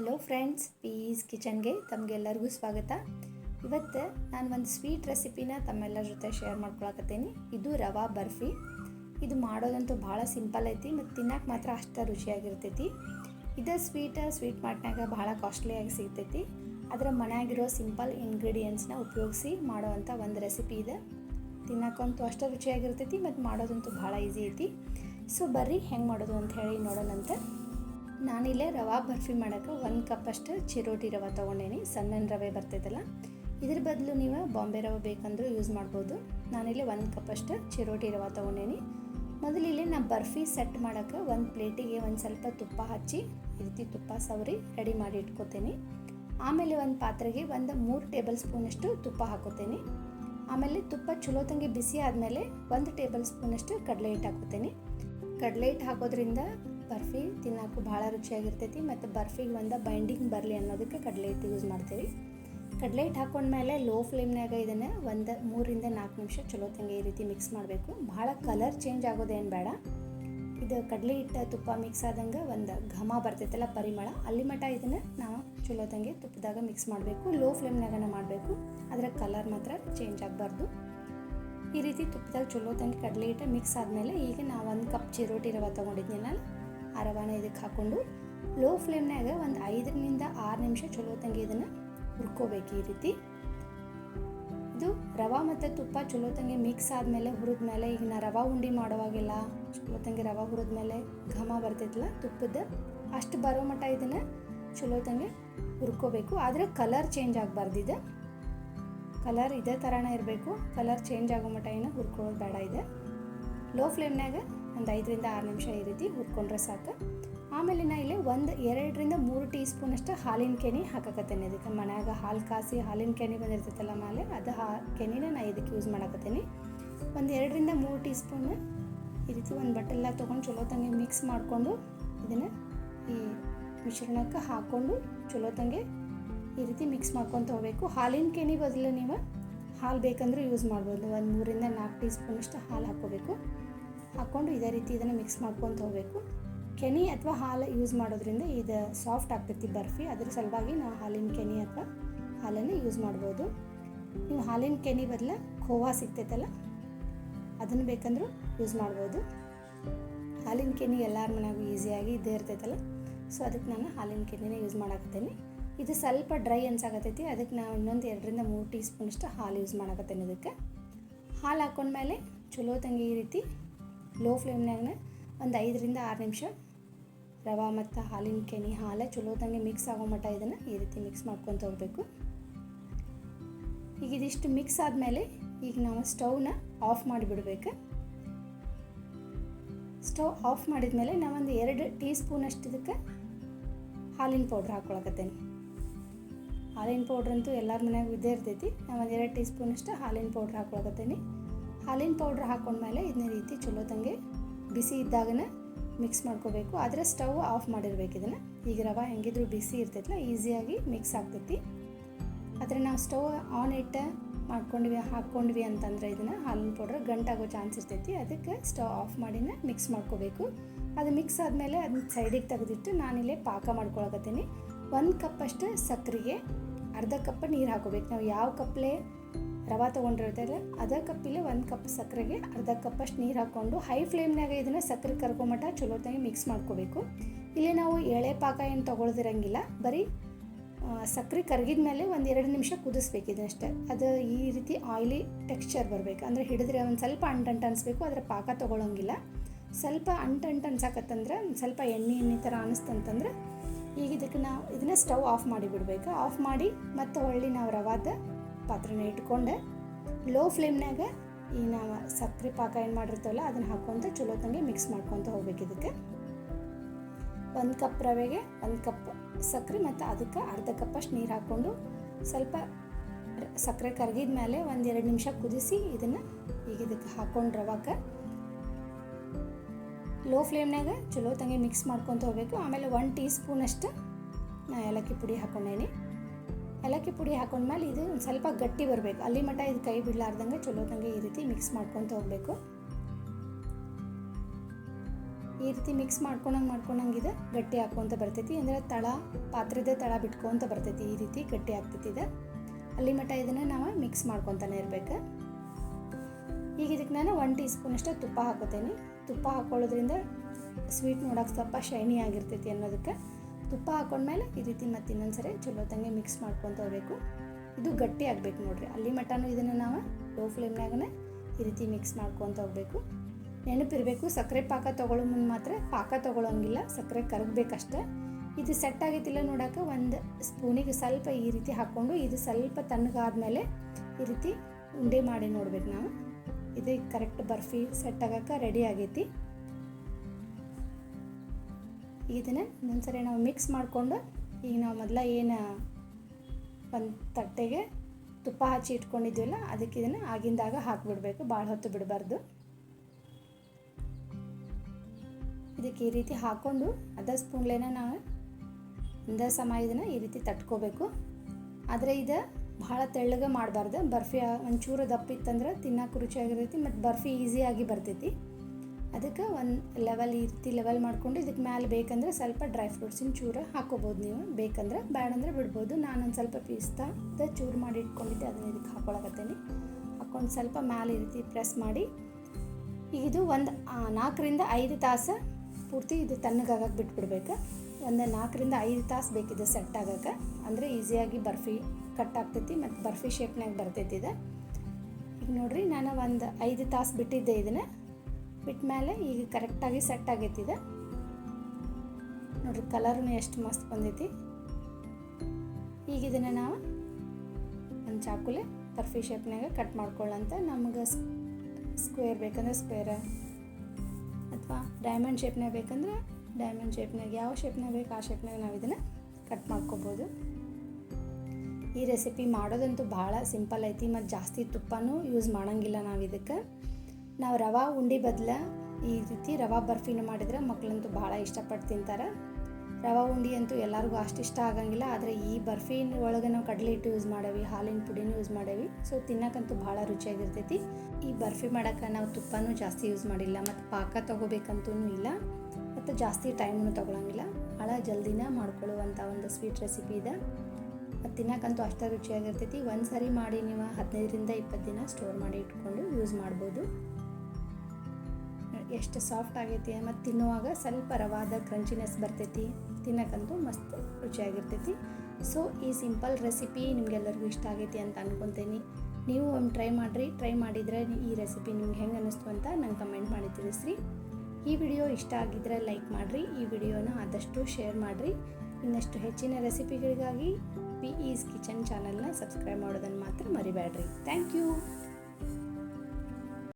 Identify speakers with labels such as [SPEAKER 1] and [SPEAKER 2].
[SPEAKER 1] Hello friends piece ಕಿಚನ್ಗೆ ತಮಗೆಲ್ಲರಿಗೂ ಸ್ವಾಗತ. ಇವತ್ತು ನಾನು ಒಂದು ಸ್ವೀಟ್ ರೆಸಿಪಿನ ತಮ್ಮೆಲ್ಲರ ಜೊತೆ ಶೇರ್ ಮಾಡ್ಕೊಳಕತ್ತೀನಿ. ಇದು ರವಾ ಬರ್ಫಿ. ಇದು ಮಾಡೋದಂತೂ ಭಾಳ ಸಿಂಪಲ್ ಐತಿ ಮತ್ತು ತಿನ್ನಕ್ಕೆ ಮಾತ್ರ ಅಷ್ಟು ರುಚಿಯಾಗಿರ್ತೈತಿ. ಇದು ಸ್ವೀಟ ಸ್ವೀಟ್ ಮಾರ್ಟ್ನಾಗ ಭಾಳ ಕಾಸ್ಟ್ಲಿಯಾಗಿ ಸಿಗ್ತೈತಿ. ಅದರ ಮನೆಯಾಗಿರೋ ಸಿಂಪಲ್ ಇಂಗ್ರೀಡಿಯೆಂಟ್ಸ್ನ ಉಪಯೋಗಿಸಿ ಮಾಡೋವಂಥ ಒಂದು ರೆಸಿಪಿ ಇದೆ. ತಿನ್ನಕ್ಕಂತೂ ಅಷ್ಟು ರುಚಿಯಾಗಿರ್ತೈತಿ ಮತ್ತು ಮಾಡೋದಂತೂ ಭಾಳ ಈಸಿ ಐತಿ. ಸೊ ಬರ್ರಿ ಹೆಂಗೆ ಮಾಡೋದು ಅಂತ ಹೇಳಿ ನೋಡೋಣಂತೆ. ನಾನಿಲ್ಲೇ ರವಾ ಬರ್ಫಿ ಮಾಡೋಕ್ಕೆ ಒಂದು ಕಪ್ಪಷ್ಟು ಚಿರೋಟಿ ರವೆ ತೊಗೊಂಡೇನಿ. ಸಣ್ಣ ರವೆ ಬರ್ತೈತಲ್ಲ, ಇದ್ರ ಬದಲು ನೀವು ಬಾಂಬೆ ರವೆ ಬೇಕಂದ್ರೂ ಯೂಸ್ ಮಾಡ್ಬೋದು. ನಾನಿಲ್ಲಿ ಒಂದು ಕಪ್ಪಷ್ಟು ಚಿರೋಟಿ ರವೆ ತೊಗೊಂಡೇನಿ. ಮೊದಲಿಲ್ಲಿ ನಾ ಬರ್ಫಿ ಸೆಟ್ ಮಾಡೋಕ್ಕೆ ಒಂದು ಪ್ಲೇಟಿಗೆ ಒಂದು ಸ್ವಲ್ಪ ತುಪ್ಪ ಹಚ್ಚಿ ಈ ರೀತಿ ತುಪ್ಪ ಸವರಿ ರೆಡಿ ಮಾಡಿ ಇಟ್ಕೋತೀನಿ. ಆಮೇಲೆ ಒಂದು ಪಾತ್ರೆಗೆ ಒಂದು ಮೂರು ಟೇಬಲ್ ಸ್ಪೂನಷ್ಟು ತುಪ್ಪ ಹಾಕೋತೀನಿ. ಆಮೇಲೆ ತುಪ್ಪ ಚಲೋ ತಂಗಿ ಬಿಸಿ ಆದಮೇಲೆ ಒಂದು ಟೇಬಲ್ ಸ್ಪೂನಷ್ಟು ಕಡಲೆ ಹಿಟ್ಟು ಹಾಕೋತೀನಿ. ಕಡಲೆ ಹಿಟ್ಟು ಹಾಕೋದ್ರಿಂದ ಬರ್ಫಿ ತಿನ್ನೋಕ್ಕೂ ಭಾಳ ರುಚಿಯಾಗಿರ್ತೈತಿ ಮತ್ತು ಬರ್ಫಿಗೆ ಒಂದು ಬೈಂಡಿಂಗ್ ಬರಲಿ ಅನ್ನೋದಕ್ಕೆ ಕಡಲೆ ಹಿಟ್ಟು ಯೂಸ್ ಮಾಡ್ತೀವಿ. ಕಡಲೆ ಹಿಟ್ಟು ಹಾಕೊಂಡ್ಮೇಲೆ ಲೋ ಫ್ಲೇಮ್ನಾಗ ಇದನ್ನು ಒಂದು ಮೂರಿಂದ ನಾಲ್ಕು ನಿಮಿಷ ಚಲೋ ತಂಗೆ ಈ ರೀತಿ ಮಿಕ್ಸ್ ಮಾಡಬೇಕು. ಭಾಳ ಕಲರ್ ಚೇಂಜ್ ಆಗೋದೇನು ಬೇಡ. ಇದು ಕಡಲೆ ಹಿಟ್ಟು ತುಪ್ಪ ಮಿಕ್ಸ್ ಆದಂಗೆ ಒಂದು ಘಮ ಬರ್ತೈತಲ್ಲ ಪರಿಮಳ, ಅಲ್ಲಿ ಮಟ್ಟ ಇದನ್ನು ನಾವು ಚಲೋ ತಂಗೆ ತುಪ್ಪದಾಗ ಮಿಕ್ಸ್ ಮಾಡಬೇಕು. ಲೋ ಫ್ಲೇಮ್ನಾಗನ ಮಾಡಬೇಕು. ಅದರ ಕಲರ್ ಮಾತ್ರ ಚೇಂಜ್ ಆಗಬಾರ್ದು. ಈ ರೀತಿ ತುಪ್ಪದಾಗ ಚಲೋ ತಂಗಿ ಕಡಲೆ ಹಿಟ್ಟು ಮಿಕ್ಸ್ ಆದಮೇಲೆ ಈಗ ನಾವು ಒಂದು ಕಪ್ ಚಿರೋಟಿ ರವೆ ತೊಗೊಂಡಿದ್ನಲ್ಲ ಆ ಇದಕ್ಕೆ ಹಾಕ್ಕೊಂಡು ಲೋ ಫ್ಲೇಮ್ನಾಗ ಒಂದು ಐದರಿಂದ ಆರು ನಿಮಿಷ ಚಲೋ ತಂಗಿ ಇದನ್ನು ಹುರ್ಕೋಬೇಕು ಈ ರೀತಿ. ಇದು ರವೆ ಮತ್ತು ತುಪ್ಪ ಚಲೋ ತಂಗಿ ಮಿಕ್ಸ್ ಆದಮೇಲೆ ಹುರಿದ್ಮೇಲೆ ಈಗ ನಾ ರವೆ ಉಂಡೆ ಮಾಡೋವಾಗೆಲ್ಲ ಚಲೋ ತಂಗಿ ರವೆ ಹುರಿದ್ಮೇಲೆ ಘಮ ಬರ್ತೈತಲ್ಲ ತುಪ್ಪದ ಅಷ್ಟು ಬರೋ ಮಟ್ಟ ಇದನ್ನು ಚಲೋ ತಂಗಿ ಹುರ್ಕೋಬೇಕು. ಆದರೆ ಕಲರ್ ಚೇಂಜ್ ಆಗಬಾರ್ದಿದೆ ಕಲರ್ ಇದೇ ಥರನೇ ಇರಬೇಕು. ಕಲರ್ ಚೇಂಜ್ ಆಗೋ ಮಟ್ಟ ಏನು ಹುರ್ಕೊಳ್ಳೋದು ಬೇಡ ಇದೆ. ಲೋ ಫ್ಲೇಮ್ನಾಗ ಒಂದು ಐದರಿಂದ ಆರು ನಿಮಿಷ ಈ ರೀತಿ ಹುರ್ಕೊಂಡ್ರೆ ಸಾಕು. ಆಮೇಲೆ ನಾ ಇಲ್ಲಿ ಒಂದು ಎರಡರಿಂದ ಮೂರು ಟೀ ಸ್ಪೂನಷ್ಟು ಹಾಲಿನ ಕೆನೆ ಹಾಕಕತ್ತೇನೆ. ಇದಕ್ಕೆ ಮನ್ಯಾಗ ಹಾಲು ಕಾಸಿ ಹಾಲಿನ ಕೆನೆ ಬಂದಿರ್ತೈತಲ್ಲ ಮೇಲೆ, ಅದು ಹಾ ಕೆನೆನ ನಾ ಇದಕ್ಕೆ ಯೂಸ್ ಮಾಡಕತ್ತೇನೆ. ಒಂದು ಎರಡರಿಂದ ಮೂರು ಟೀ ಸ್ಪೂನ್ ಈ ರೀತಿ ಒಂದು ಬಟ್ಟೆಲ್ಲ ತೊಗೊಂಡು ಚಲೋ ತಂಗೆ ಮಿಕ್ಸ್ ಮಾಡಿಕೊಂಡು ಇದನ್ನು ಈ ಮಿಶ್ರಣಕ್ಕೆ ಹಾಕ್ಕೊಂಡು ಚಲೋ ತಂಗೆ ಈ ರೀತಿ ಮಿಕ್ಸ್ ಮಾಡ್ಕೊತ ಹೋಗಬೇಕು ಹಾಲಿನ ಕೆನೆ ಬದಲು ನೀವು ಹಾಲು ಬೇಕಂದ್ರೆ ಯೂಸ್ ಮಾಡ್ಬೋದು. ಒಂದು ಮೂರಿಂದ ನಾಲ್ಕು ಟೀ ಸ್ಪೂನಷ್ಟು ಹಾಲು ಹಾಕ್ಕೋಬೇಕು. ಹಾಕ್ಕೊಂಡು ಇದೇ ರೀತಿ ಇದನ್ನು ಮಿಕ್ಸ್ ಮಾಡ್ಕೊತ ಹೋಗಬೇಕು. ಕೆನೆ ಅಥವಾ ಹಾಲು ಯೂಸ್ ಮಾಡೋದ್ರಿಂದ ಇದು ಸಾಫ್ಟ್ ಆಗ್ತೈತಿ ಬರ್ಫಿ. ಅದ್ರ ಸಲುವಾಗಿ ನಾವು ಹಾಲಿನ ಕೆನೆ ಅಥವಾ ಹಾಲನ್ನು ಯೂಸ್ ಮಾಡ್ಬೋದು. ನೀವು ಹಾಲಿನ ಕೆನೆ ಬದಲು ಖೋವಾ ಸಿಗ್ತೈತಲ್ಲ, ಅದನ್ನು ಬೇಕಂದರೂ ಯೂಸ್ ಮಾಡ್ಬೋದು. ಹಾಲಿನ ಕೆನೆ ಎಲ್ಲರ ಮನೆಯಾಗೂ ಈಸಿಯಾಗಿ ಇದ್ದೇ ಇರ್ತೈತಲ್ಲ ಸೊ ಅದಕ್ಕೆ ನಾನು ಹಾಲಿನ ಕೆನೆನೇ ಯೂಸ್ ಮಾಡಾಕತ್ತೇನೆ. ಇದು ಸ್ವಲ್ಪ ಡ್ರೈ ಅನ್ಸಾಕತ್ತೈತಿ, ಅದಕ್ಕೆ ನಾವು ಇನ್ನೊಂದು ಎರಡರಿಂದ ಮೂರು ಟೀ ಸ್ಪೂನಷ್ಟು ಹಾಲು ಯೂಸ್ ಮಾಡಾಕತ್ತೇನೆ ಇದಕ್ಕೆ. ಹಾಲು ಹಾಕೊಂಡ್ಮೇಲೆ ಚಲೋ ತಂಗಿ ಈ ರೀತಿ ಲೋ ಫ್ಲೇಮ್ನಾಗ ಒಂದು ಐದರಿಂದ ಆರು ನಿಮಿಷ ರವೆ ಮತ್ತು ಹಾಲಿನ ಕೆನೆ ಹಾಲು ಚಲೋ ತಂಗೆ ಮಿಕ್ಸ್ ಆಗೋ ಮಟ್ಟ ಇದನ್ನು ಈ ರೀತಿ ಮಿಕ್ಸ್ ಮಾಡ್ಕೊತ ಹೋಗಬೇಕು. ಈಗ ಇದಿಷ್ಟು ಮಿಕ್ಸ್ ಆದಮೇಲೆ ಈಗ ನಾವು ಸ್ಟವ್ನ ಆಫ್ ಮಾಡಿಬಿಡ್ಬೇಕು. ಸ್ಟವ್ ಆಫ್ ಮಾಡಿದ್ಮೇಲೆ ನಾವೊಂದು ಎರಡು ಟೀ ಸ್ಪೂನಷ್ಟು ಇದಕ್ಕೆ ಹಾಲಿನ ಪೌಡ್ರ್ ಹಾಕ್ಕೊಳಕತ್ತೇನೆ ಹಾಲಿನ ಪೌಡ್ರ್ ಅಂತೂ ಎಲ್ಲರ ಮನ್ಯಾಗ ಇದ್ದೇ ಇರ್ತೈತಿ. ನಾವೊಂದು ಎರಡು ಟೀ ಸ್ಪೂನಷ್ಟು ಹಾಲಿನ ಪೌಡ್ರ್ ಹಾಕ್ಕೊಳಕತ್ತೇನೆ ಹಾಲಿನ ಪೌಡ್ರ್ ಹಾಕೊಂಡ್ಮೇಲೆ ಇದನ್ನ ರೀತಿ ಚಲೋತಂಗೆ ಬಿಸಿ ಇದ್ದಾಗನೇ ಮಿಕ್ಸ್ ಮಾಡ್ಕೋಬೇಕು. ಆದರೆ ಸ್ಟವ್ ಆಫ್ ಮಾಡಿರ್ಬೇಕು ಇದನ್ನು. ಈಗ ರವೆ ಹೆಂಗಿದ್ರು ಬಿಸಿ ಇರ್ತೈತಲ್ಲ ಈಸಿಯಾಗಿ ಮಿಕ್ಸ್ ಆಗ್ತೈತಿ. ಆದರೆ ನಾವು ಸ್ಟವ್ ಆನ್ ಇಟ್ಟ ಮಾಡ್ಕೊಂಡ್ವಿ ಹಾಕ್ಕೊಂಡ್ವಿ ಅಂತಂದ್ರೆ ಇದನ್ನು ಹಾಲಿನ ಪೌಡ್ರ್ ಗಂಟಾಗೋ ಚಾನ್ಸ್ ಇರ್ತೈತಿ. ಅದಕ್ಕೆ ಸ್ಟವ್ ಆಫ್ ಮಾಡಿನ ಮಿಕ್ಸ್ ಮಾಡ್ಕೋಬೇಕು. ಅದು ಮಿಕ್ಸ್ ಆದಮೇಲೆ ಅದನ್ನ ಸೈಡಿಗೆ ತೆಗೆದಿಟ್ಟು ನಾನಿಲ್ಲೇ ಪಾಕ ಮಾಡ್ಕೊಳಕತ್ತೀನಿ. ಒಂದು ಕಪ್ಪಷ್ಟು ಸಕ್ಕರೆಗೆ ಅರ್ಧ ಕಪ್ ನೀರು ಹಾಕೋಬೇಕು. ನಾವು ಯಾವ ಕಪ್ಲೆ ರವೆ ತೊಗೊಂಡಿರ್ತದೆ ಅದೇ ಕಪ್ಪಿಲೆ ಒಂದು ಕಪ್ ಸಕ್ಕರೆಗೆ ಅರ್ಧ ಕಪ್ಪಷ್ಟು ನೀರು ಹಾಕ್ಕೊಂಡು ಹೈ ಫ್ಲೇಮ್ನಾಗ ಇದನ್ನು ಸಕ್ಕರೆ ಕರ್ಕೊಂಮಟ ಚಲೋತ್ತಾಗಿ ಮಿಕ್ಸ್ ಮಾಡ್ಕೋಬೇಕು. ಇಲ್ಲಿ ನಾವು ಎಳೆ ಪಾಕ ಏನು ತೊಗೊಳ್ದಿರಂಗಿಲ್ಲ. ಬರೀ ಸಕ್ಕರೆ ಕರಗಿದ ಮೇಲೆ ಒಂದು ಎರಡು ನಿಮಿಷ ಕುದಿಸ್ಬೇಕು ಇದನ್ನಷ್ಟೇ. ಅದು ಈ ರೀತಿ ಆಯ್ಲಿ ಟೆಕ್ಸ್ಚರ್ ಬರಬೇಕು. ಅಂದರೆ ಹಿಡಿದ್ರೆ ಒಂದು ಸ್ವಲ್ಪ ಅಂಟಂಟು ಅನಿಸ್ಬೇಕು, ಅದರ ಪಾಕ ತೊಗೊಳಂಗಿಲ್ಲ. ಸ್ವಲ್ಪ ಅಂಟಂಟು ಅನ್ಸಕತ್ತಂದ್ರೆ, ಒಂದು ಸ್ವಲ್ಪ ಎಣ್ಣೆ ಎಣ್ಣೆ ಥರ ಅನಿಸ್ತಂತಂದ್ರೆ ಈಗ ಇದಕ್ಕೆ ನಾವು ಇದನ್ನ ಸ್ಟವ್ ಆಫ್ ಮಾಡಿ ಬಿಡಬೇಕು ಆಫ್ ಮಾಡಿ ಮತ್ತು ಹೊಳ್ಳಿ ನಾವು ರವಾದ ಪಾತ್ರೆನ ಇಟ್ಕೊಂಡು. ಲೋ ಫ್ಲೇಮ್ನಾಗ ಈ ನಾವು ಸಕ್ಕರೆ ಪಾಕ ಏನು ಮಾಡಿರ್ತೀವಲ್ಲ ಅದನ್ನು ಹಾಕ್ಕೊಂತ ಚಲೋ ತಂಗೆ ಮಿಕ್ಸ್ ಮಾಡ್ಕೊತ ಹೋಗ್ಬೇಕು ಇದಕ್ಕೆ. ಒಂದು ಕಪ್ ರವೆಗೆ ಒಂದು ಕಪ್ ಸಕ್ಕರೆ ಮತ್ತು ಅದಕ್ಕೆ ಅರ್ಧ ಕಪ್ಪಷ್ಟು ನೀರು ಹಾಕ್ಕೊಂಡು ಸ್ವಲ್ಪ ಸಕ್ಕರೆ ಕರಗಿದ ಮೇಲೆ ಒಂದು ಎರಡು ನಿಮಿಷ ಕುದಿಸಿ ಇದನ್ನು ಈಗ ಇದಕ್ಕೆ ಹಾಕ್ಕೊಂಡು ರವಕ್ಕೆ ಲೋ ಫ್ಲೇಮ್ನಾಗ ಚಲೋ ತಂಗೆ ಮಿಕ್ಸ್ ಮಾಡ್ಕೊತ ಹೋಗಬೇಕು. ಆಮೇಲೆ ಒನ್ ಟೀ ಸ್ಪೂನಷ್ಟು ನಾ ಏಲಕ್ಕಿ ಪುಡಿ ಹಾಕ್ಕೊಂಡೇನಿ ಏಲಕ್ಕಿ ಪುಡಿ ಹಾಕೊಂಡ್ಮೇಲೆ ಇದು ಒಂದು ಸ್ವಲ್ಪ ಗಟ್ಟಿ ಬರಬೇಕು. ಅಲ್ಲಿ ಮಟ್ಟ ಇದು ಕೈ ಬಿಡಲಾರ್ದಂಗೆ ಚಲೋದಂಗೆ ಈ ರೀತಿ ಮಿಕ್ಸ್ ಮಾಡ್ಕೊತ ಹೋಗಬೇಕು. ಈ ರೀತಿ ಮಿಕ್ಸ್ ಮಾಡ್ಕೊಂಡಂಗೆ ಮಾಡ್ಕೊಂಡಂಗೆ ಇದು ಗಟ್ಟಿ ಹಾಕ್ಕೊಂತ ಬರ್ತೈತಿ. ಅಂದರೆ ತಳ, ಪಾತ್ರೆದ ತಳ ಬಿಟ್ಕೊಂತ ಬರ್ತೈತಿ. ಈ ರೀತಿ ಗಟ್ಟಿ ಆಗ್ತೈತಿ ಇದು. ಅಲ್ಲಿ ಮಟ್ಟ ಇದನ್ನು ನಾವು ಮಿಕ್ಸ್ ಮಾಡ್ಕೊತಾನೆ ಇರಬೇಕು. ಈಗ ಇದಕ್ಕೆ ನಾನು ಒನ್ ಟೀ ಸ್ಪೂನಷ್ಟು ತುಪ್ಪ ಹಾಕೋತೇನೆ. ತುಪ್ಪ ಹಾಕೊಳ್ಳೋದ್ರಿಂದ ಸ್ವೀಟ್ ನೋಡೋಕೆ ಸ್ವಲ್ಪ ಶೈನಿ ಆಗಿರ್ತೈತಿ ಅನ್ನೋದಕ್ಕೆ. ತುಪ್ಪ ಹಾಕೊಂಡ್ಮೇಲೆ ಈ ರೀತಿ ಮತ್ತೆ ಇನ್ನೊಂದ್ಸರಿ ಚಲೋತ್ತಂಗೆ ತಂಗೆ ಮಿಕ್ಸ್ ಹೋಗ್ಬೇಕು. ಇದು ಗಟ್ಟಿ ಆಗ್ಬೇಕು ನೋಡ್ರಿ. ಅಲ್ಲಿ ಮಟನೂ ಇದನ್ನು ನಾವು ಲೋ ಫ್ಲೇಮ್ನಾಗನೇ ಈ ರೀತಿ ಮಿಕ್ಸ್ ಮಾಡ್ಕೊತ ಹೋಗ್ಬೇಕು. ನೆನಪಿರಬೇಕು, ಸಕ್ಕರೆ ಪಾಕ ತೊಗೊಳ್ಳೋ ಮುಂದೆ ಮಾತ್ರ ಪಾಕ ತಗೊಳ್ಳೋಂಗಿಲ್ಲ, ಸಕ್ಕರೆ ಕರಗಬೇಕಷ್ಟೆ. ಇದು ಸೆಟ್ ಆಗೈತಿಲ್ಲ ನೋಡೋಕೆ ಒಂದು ಸ್ಪೂನಿಗೆ ಸ್ವಲ್ಪ ಈ ರೀತಿ ಹಾಕ್ಕೊಂಡು ಇದು ಸ್ವಲ್ಪ ತಣ್ಣಗಾದ್ಮೇಲೆ ಈ ರೀತಿ ಉಂಡೆ ಮಾಡಿ ನೋಡ್ಬೇಕು ನಾವು. ಇದು ಕರೆಕ್ಟ್ ಬರ್ಫಿ ಸೆಟ್ ಆಗಕ್ಕೆ ರೆಡಿ ಆಗೈತಿ. ಇದನ್ನು ಇನ್ನೊಂದ್ಸರಿ ನಾವು ಮಿಕ್ಸ್ ಮಾಡಿಕೊಂಡು ಈಗ ನಾವು ಮೊದಲ ಏನು ಒಂದು ತಟ್ಟೆಗೆ ತುಪ್ಪ ಹಚ್ಚಿ ಇಟ್ಕೊಂಡಿದ್ದೀವಲ್ಲ ಅದಕ್ಕೆ ಇದನ್ನು ಆಗಿಂದಾಗ ಹಾಕಿಬಿಡ್ಬೇಕು. ಭಾಳ ಹೊತ್ತು ಬಿಡಬಾರ್ದು. ಇದಕ್ಕೆ ಈ ರೀತಿ ಹಾಕ್ಕೊಂಡು ಅದ ಸ್ಪೂನ್ಲೇನ ನಾವು ಒಂದ ಸಮ ಇದನ್ನು ಈ ರೀತಿ ತಟ್ಕೋಬೇಕು. ಆದರೆ ಇದು ಭಾಳ ತೆಳ್ಳಗೆ ಮಾಡಬಾರ್ದು. ಬರ್ಫಿ ಒಂಚೂರು ದಪ್ಪ ಇತ್ತಂದ್ರೆ ತಿನ್ನಕ್ಕೆ ರುಚಿಯಾಗಿರ್ತೈತಿ ಮತ್ತು ಬರ್ಫಿ ಈಸಿಯಾಗಿ ಬರ್ತೈತಿ. ಅದಕ್ಕೆ ಒಂದು ಲೆವೆಲ್ ಈ ರೀತಿ ಲೆವೆಲ್ ಮಾಡ್ಕೊಂಡು ಇದಕ್ಕೆ ಮ್ಯಾಲೆ ಬೇಕಂದ್ರೆ ಸ್ವಲ್ಪ ಡ್ರೈ ಫ್ರೂಟ್ಸಿನ ಚೂರು ಹಾಕೋಬೋದು ನೀವು. ಬೇಕಂದ್ರೆ ಬೇಡಂದ್ರೆ ಬಿಡ್ಬೋದು. ನಾನೊಂದು ಸ್ವಲ್ಪ ಪಿಸ್ತಾ ಚೂರು ಮಾಡಿ ಇಟ್ಕೊಂಡಿದ್ದೆ. ಅದನ್ನ ಇದಕ್ಕೆ ಹಾಕೊಳಕತ್ತೇನೆ. ಹಾಕೊಂಡು ಸ್ವಲ್ಪ ಮ್ಯಾಲೆ ಈ ರೀತಿ ಪ್ರೆಸ್ ಮಾಡಿ. ಇದು ಒಂದು ನಾಲ್ಕರಿಂದ ಐದು ತಾಸು ಪೂರ್ತಿ ಇದು ತಣ್ಣಗಾಗಕ್ಕೆ ಬಿಟ್ಬಿಡ್ಬೇಕು. ಒಂದು ನಾಲ್ಕರಿಂದ ಐದು ತಾಸು ಬೇಕಿದೆ ಸೆಟ್ ಆಗಕ್ಕೆ. ಅಂದರೆ ಈಸಿಯಾಗಿ ಬರ್ಫಿ ಕಟ್ ಆಗ್ತೈತಿ ಮತ್ತು ಬರ್ಫಿ ಶೇಪ್ನಾಗ ಬರ್ತೈತಿ ಇದು. ಈಗ ನೋಡಿರಿ, ನಾನು ಒಂದು ಐದು ತಾಸು ಬಿಟ್ಟಿದ್ದೆ ಇದನ್ನು. ಬಿಟ್ಟ ಮೇಲೆ ಈಗ ಕರೆಕ್ಟಾಗಿ ಸೆಟ್ ಆಗೈತಿದೆ. ನೋಡ್ರಿ ಕಲರ್ನು ಎಷ್ಟು ಮಸ್ತ್ ಬಂದೈತಿ. ಈಗ ಇದನ್ನು ನಾವು ಒಂದು ಚಾಕುಲೆ ಬರ್ಫಿ ಶೇಪ್ನಾಗ ಕಟ್ ಮಾಡ್ಕೊಳ್ಳಂತ ನಮಗೆ ಸ್ಕ್ವೇರ್ ಬೇಕಂದ್ರೆ ಸ್ಕ್ವೇರ್ ಅಥವಾ ಡೈಮಂಡ್ ಶೇಪ್ನಾಗ ಬೇಕಂದ್ರೆ ಡೈಮಂಡ್ ಶೇಪ್ನಾಗ ಯಾವ ಶೇಪ್ನಾಗ ಬೇಕು ಆ ಶೇಪ್ನಾಗ ನಾವು ಇದನ್ನು ಕಟ್ ಮಾಡ್ಕೋಬೋದು. ಈ ರೆಸಿಪಿ ಮಾಡೋದಂತೂ ಭಾಳ ಸಿಂಪಲ್ ಐತಿ ಮತ್ತು ಜಾಸ್ತಿ ತುಪ್ಪನೂ ಯೂಸ್ ಮಾಡೋಂಗಿಲ್ಲ ನಾವು ಇದಕ್ಕೆ. ನಾವು ರವಾ ಉಂಡೆ ಬದಲ ಈ ರೀತಿ ರವಾ ಬರ್ಫಿನ ಮಾಡಿದ್ರೆ ಮಕ್ಕಳಂತೂ ಭಾಳ ಇಷ್ಟಪಟ್ಟು ತಿಂತಾರೆ. ರವಾ ಉಂಡೆ ಅಂತೂ ಎಲ್ಲರಿಗೂ ಅಷ್ಟು ಇಷ್ಟ ಆಗಂಗಿಲ್ಲ, ಆದರೆ ಈ ಬರ್ಫಿನ ಒಳಗೆ ನಾವು ಕಡಲೆ ಹಿಟ್ಟು ಯೂಸ್ ಮಾಡೇವಿ, ಹಾಲಿನ ಪುಡಿನೂ ಯೂಸ್ ಮಾಡೇವಿ ಸೊ ತಿನ್ನಕ್ಕಂತೂ ಭಾಳ ರುಚಿಯಾಗಿರ್ತೈತಿ. ಈ ಬರ್ಫಿ ಮಾಡೋಕೆ ನಾವು ತುಪ್ಪನೂ ಜಾಸ್ತಿ ಯೂಸ್ ಮಾಡಿಲ್ಲ, ಮತ್ತು ಪಾಕ ತೊಗೋಬೇಕಂತೂ ಇಲ್ಲ, ಮತ್ತು ಜಾಸ್ತಿ ಟೈಮ್ನು ತೊಗೊಳಂಗಿಲ್ಲ. ಭಾಳ ಜಲ್ದಿನ ಮಾಡ್ಕೊಳ್ಳುವಂಥ ಒಂದು ಸ್ವೀಟ್ ರೆಸಿಪಿ ಇದೆ. ಮತ್ತು ತಿನ್ನಕ್ಕಂತೂ ಅಷ್ಟೇ ರುಚಿಯಾಗಿರ್ತೈತಿ. ಒಂದು ಸರಿ ಮಾಡಿ ನೀವು ಹದಿನೈದರಿಂದ ಇಪ್ಪತ್ತು ದಿನ ಸ್ಟೋರ್ ಮಾಡಿ ಇಟ್ಕೊಂಡು ಯೂಸ್ ಮಾಡ್ಬೋದು. ಎಷ್ಟು ಸಾಫ್ಟ್ ಆಗೈತಿ ಮತ್ತು ತಿನ್ನುವಾಗ ಸ್ವಲ್ಪ ರವಾದ ಕ್ರಂಚಿನೆಸ್ ಬರ್ತೈತಿ. ತಿನ್ನಕ್ಕಂತೂ ಮಸ್ತ್ ರುಚಿಯಾಗಿರ್ತೈತಿ. ಸೊ ಈ ಸಿಂಪಲ್ ರೆಸಿಪಿ ನಿಮಗೆಲ್ಲರಿಗೂ ಇಷ್ಟ ಆಗೈತಿ ಅಂತ ಅನ್ಕೊತೀನಿ. ನೀವು ಒಂದು ಟ್ರೈ ಮಾಡಿರಿ. ಟ್ರೈ ಮಾಡಿದರೆ ಈ ರೆಸಿಪಿ ನಿಮ್ಗೆ ಹೆಂಗೆ ಅನ್ನಿಸ್ತು ಅಂತ ನಂಗೆ ಕಮೆಂಟ್ ಮಾಡಿ ತಿಳಿಸ್ರಿ. ಈ ವಿಡಿಯೋ ಇಷ್ಟ ಆಗಿದ್ದರೆ ಲೈಕ್ ಮಾಡಿರಿ. ಈ ವಿಡಿಯೋನ ಆದಷ್ಟು ಶೇರ್ ಮಾಡಿರಿ. ಇನ್ನಷ್ಟು ಹೆಚ್ಚಿನ ರೆಸಿಪಿಗಳಿಗಾಗಿ ಪಿ ಈಸ್ ಕಿಚನ್ ಚಾನಲ್ನ ಸಬ್ಸ್ಕ್ರೈಬ್ ಮಾಡೋದನ್ನು ಮಾತ್ರ ಮರಿಬೇಡ್ರಿ ಥ್ಯಾಂಕ್ ಯು